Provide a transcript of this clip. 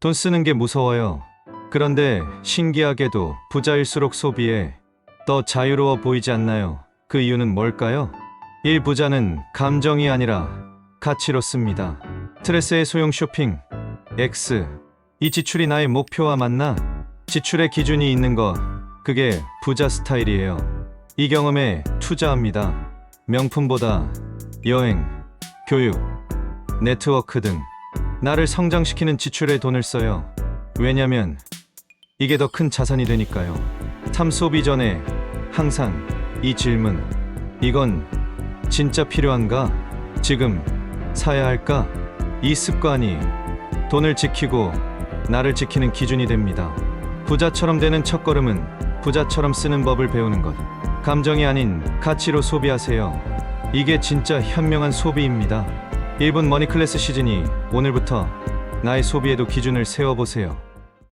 돈 쓰는 게 무서워요. 그런데 신기하게도 부자일수록 소비에 더 자유로워 보이지 않나요? 그 이유는 뭘까요? 1. 부자는 감정이 아니라 가치로 씁니다. 스트레스의 소용 쇼핑. X. 이 지출이 나의 목표와 맞나? 지출의 기준이 있는 것. 그게 부자 스타일이에요. 이 경험에 투자합니다. 명품보다 여행, 교육, 네트워크 등 나를 성장시키는 지출에 돈을 써요. 왜냐면 이게 더 큰 자산이 되니까요. 참 소비 전에 항상 이 질문. 이건 진짜 필요한가? 지금 사야 할까? 이 습관이 돈을 지키고 나를 지키는 기준이 됩니다. 부자처럼 되는 첫걸음은 부자처럼 쓰는 법을 배우는 것. 감정이 아닌 가치로 소비하세요. 이게 진짜 현명한 소비입니다. 1분 머니클래스 시즌이 오늘부터 나의 소비에도 기준을 세워보세요.